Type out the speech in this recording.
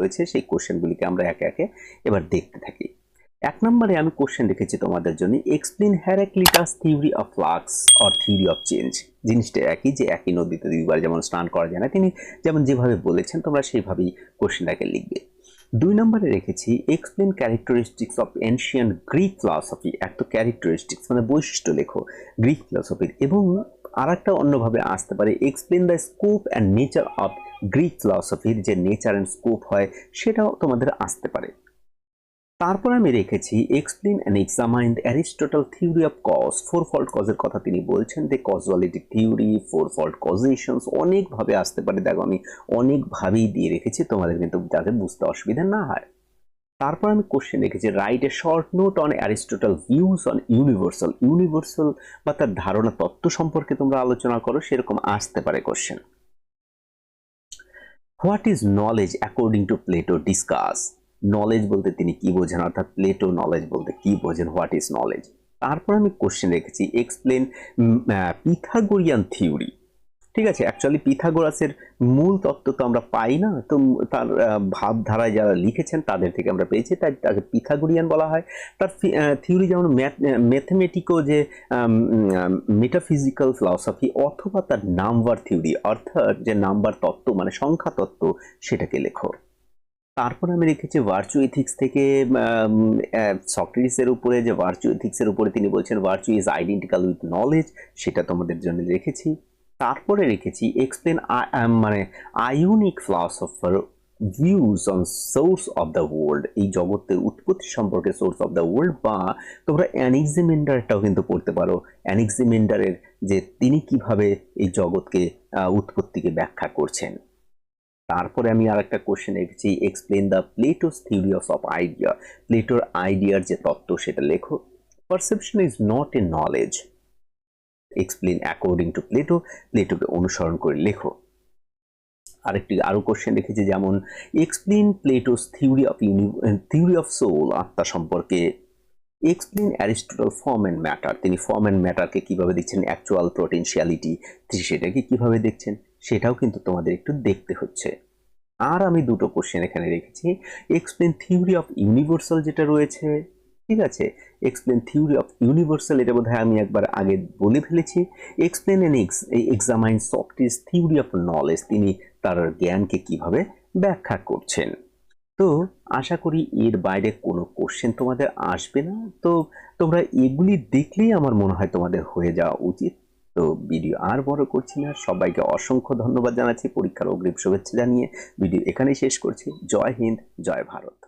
রয়েছে, সেই কোশ্চেনগুলিকে আমরা একে একে এবার দেখতে থাকি। এক নম্বরে আমি কোশ্চেন রেখেছি তোমাদের জন্য explain Heraclitus theory of flux or theory of change জিনিসটা একই যে একই নদীতে দুইবার যেমন স্নান করা যায় না, তিনি যেমন যেভাবে বলেছেন, তোমরা সেইভাবেই কোশ্চেনটাকে লিখবে। দুই নম্বরে রেখেছি explain characteristics of ancient Greek philosophy এক তো ক্যারেক্টারিস্টিক্স মানে বৈশিষ্ট্য লেখো গ্রিক ফিলসফির এবং আর একটা অন্যভাবে আসতে পারে। Explain the scope and nature of Greek ফিলসফির যে নেচার অ্যান্ড স্কোপ হয়, সেটাও তোমাদের আসতে পারে। তারপর আমি রেখেছি explain and examined Aristotle theory of cause four fold কজের কথা তিনি বলছেন, যে causality theory four fold causations অনেকভাবে আসতে পারে। দেখো, আমি অনেকভাবেই দিয়ে রেখেছি, তোমাদের কিন্তু যাতে বুঝতে অসুবিধা না হয়। তারপর আমি কোশ্চেন রেখেছি write a short note on Aristotle views on universal universal বা তার ধারণা তত্ত্ব সম্পর্কে তোমরা আলোচনা করো, সেরকম আসতে পারে question what is knowledge according to Plato discuss knowledge বলতে তিনি কি বোঝেন? অর্থাৎ প্লেটো নলেজ বলতে কি বোঝেন? হোয়াট ইজ নলেজ তারপর আমি কোশ্চেন রেখেছি এক্সপ্লেন পিথাগোরিয়ান থিওরি ঠিক আছে অ্যাকচুয়ালি পিথাগোরাসের মূল তত্ত্ব তো আমরা পাই না, তো তার ভাবধারায় যারা লিখেছেন তাদের থেকে আমরা পেয়েছি, তাই তাকে পিথাগোরিয়ান বলা হয়। তার থিওরি যেমন ম্যাথমেটিকো যে মেটাফিজিক্যাল ফিলসফি অথবা তার নাম্বার থিওরি, অর্থাৎ যে নাম্বার তত্ত্ব মানে সংখ্যা তত্ত্ব, সেটাকে লেখো। তারপর আমি রেখেছি ভার্চু এথিক্স থেকে সক্রেটিসের উপরে যে ভার্চু এথিক্সের উপরে তিনি বলছেন, virtue is identical with knowledge, সেটা তোমাদের জন্য রেখেছি তারপরে রেখেছি এক্সপ্লেন মানে Ionic philosopher views on source of the world এই জগতের উৎপত্তি সম্পর্কে সোর্স অফ দ্য ওয়ার্ল্ড বা তোমরা অ্যানিক্সিমেন্ডারটাও কিন্তু পড়তে পারো। অ্যানিক্সিমেন্ডারের যে তিনি কীভাবে এই জগৎকে উৎপত্তিকে ব্যাখ্যা করছেন। তারপরে আমি আর একটা কোশ্চেন রেখেছি explain the Plato's theory of idea প্লেটোর আইডিয়ার যে তত্ত্ব, সেটা লেখো। Perception is not a knowledge explain according to Plato প্লেটোকে অনুসরণ করে লেখো। আরেকটি আরও কোশ্চেন রেখেছি যেমন explain Plato's theory of theory of soul আত্মা সম্পর্কে। Explain Aristotle form and matter তিনি ফর্ম অ্যান্ড ম্যাটারকে কীভাবে দেখছেন অ্যাকচুয়াল পোটেনশিয়ালিটি সেটাকে কীভাবে দেখছেন, সেটাও কিন্তু তোমাদের একটু দেখতে হচ্ছে। আর আমি দুটো কোশ্চেন এখানে রেখেছি এক্সপ্লেন থিওরি অফ ইউনিভার্সাল যেটা রয়েছে ঠিক আছে? এক্সপ্লেন থিওরি অফ ইউনিভার্সাল এটা বোধহয় আমি একবার আগে বলে ফেলেছি। এক্সপ্লেন এন এক্স এই examine sophists theory of knowledge তিনি তার জ্ঞানকে কীভাবে ব্যাখ্যা করছেন। তো আশা করি এর বাইরে কোনো কোশ্চেন তোমাদের আসবে না। তো তোমরা এগুলি দেখলেই আমার মনে হয় তোমাদের হয়ে যাওয়া উচিত। তো ভিডিও আর বড় করছি না। সবাইকে অসংখ্য ধন্যবাদ জানাচ্ছি। পরীক্ষার অগ্রিম শুভেচ্ছা জানিয়ে ভিডিও এখানেই শেষ করছি। জয় হিন্দ, জয় ভারত।